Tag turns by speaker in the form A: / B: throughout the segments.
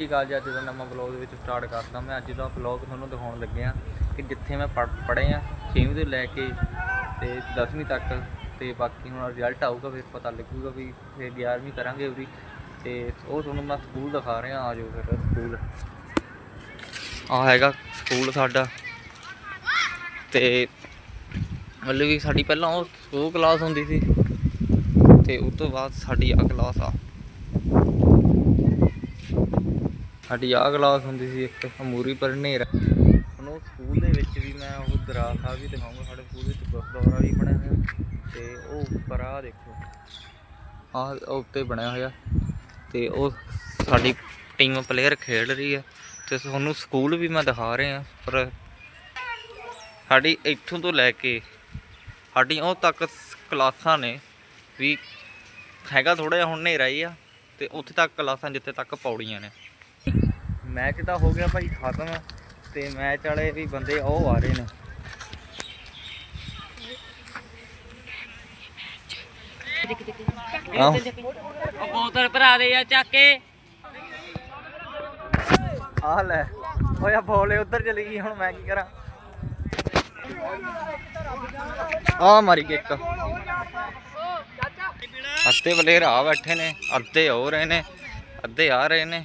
A: ਠੀਕ ਆ ਜੀ, ਅੱਜ ਦਾ ਨਵਾਂ ਵਲੌਗ ਵਿੱਚ ਸਟਾਰਟ ਕਰਦਾ ਮੈਂ। ਅੱਜ ਦਾ ਵਲੌਗ ਤੁਹਾਨੂੰ ਦਿਖਾਉਣ ਲੱਗਿਆ ਕਿ ਜਿੱਥੇ ਮੈਂ ਪੜ੍ਹੇ ਆ 6ਵੀਂ ਤੋਂ ਲੈ ਕੇ ਤੇ 10ਵੀਂ ਤੱਕ ਤੇ ਬਾਕੀ ਹੁਣ ਰਿਜ਼ਲਟ ਆਊਗਾ, ਫਿਰ ਪਤਾ ਲੱਗੂਗਾ ਵੀ ਫਿਰ 11ਵੀਂ ਕਰਾਂਗੇ ਉਹਦੀ ਤੇ ਉਹ ਤੁਹਾਨੂੰ ਮੈਂ ਸਕੂਲ ਦਿਖਾ ਰਿਹਾ, ਆ ਜਾਓ ਫਿਰ ਸਕੂਲ। ਆ ਹੈਗਾ ਸਕੂਲ ਸਾਡਾ। ਤੇ ਮਤਲਬ ਕਿ ਸਾਡੀ ਪਹਿਲਾਂ ਉਹ ਉਹ ਕਲਾਸ ਹੁੰਦੀ ਸੀ। ਤੇ ਉਸ ਤੋਂ ਬਾਅਦ ਸਾਡੀ ਆ ਕਲਾਸ ਆ। ਸਾਡੀ ਆ ਕਲਾਸ ਹੁੰਦੀ ਸੀ ਇੱਕ ਅਮੂਰੀ ਪਰ ਹਨੇਰਾ ਹੁਣ ਉਹ ਸਕੂਲ ਦੇ ਵਿੱਚ ਵੀ ਮੈਂ ਉਹ ਦਰਾ ਸਾਹਿਬ ਵੀ ਦਿਖਾਉਂਗਾ ਸਾਡੇ ਸਕੂਲ ਵਿੱਚ ਗੁਰਦੁਆਰਾ ਵੀ ਬਣਿਆ ਹੋਇਆ ਤੇ ਉਹ ਉੱਪਰ ਆ ਦੇਖੋ। ਆ ਉੱਤੇ ਬਣਿਆ ਹੋਇਆ ਤੇ ਉਹ ਸਾਡੀ ਟੀਮ ਪਲੇਅਰ ਖੇਡ ਰਹੀ ਹੈ ਤੇ ਤੁਹਾਨੂੰ ਸਕੂਲ ਵੀ ਮੈਂ ਦਿਖਾ ਰਿਹਾ ਪਰ ਸਾਡੀ ਇੱਥੋਂ ਤੋਂ ਲੈ ਕੇ ਸਾਡੀ ਉਹ ਤੱਕ ਕਲਾਸਾਂ ਨੇ ਵੀ ਹੈਗਾ ਥੋੜਾ ਜਿਹਾ ਹੁਣ ਹਨੇਰਾ ਹੀ ਆ ਤੇ ਉੱਥੇ ਤੱਕ ਕਲਾਸਾਂ ਜਿੱਥੇ ਤੱਕ ਪੌੜੀਆਂ ਨੇ। ਮੈਚ ਤਾਂ ਹੋ ਗਿਆ ਭਾਈ? ਖਤਮ। ਤੇ ਮੈਚ ਵਾਲੇ ਵੀ ਬੰਦੇ ਉਹ ਆ ਰਹੇ ਨੇ। ਆਹ
B: ਉਹ ਬੋਤਲ ਭਰਾ ਦੇ ਆ ਚੱਕ ਕੇ।
A: ਆ ਲੈ। ਓਏ ਬੋਲੇ ਉਧਰ ਚਲੀ ਗਈ ਹੁਣ ਮੈਂ ਕੀ ਕਰਾਂ? ਆ ਮਾਰੀ ਕਿੱਕ। ਅੱਧੇ ਪਲੇਅਰ ਆ ਬੈਠੇ ਨੇ ਅੱਧੇ ਹੋ ਰਹੇ ਨੇ ਅੱਧੇ ਆ ਰਹੇ ਨੇ।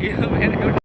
A: Iya.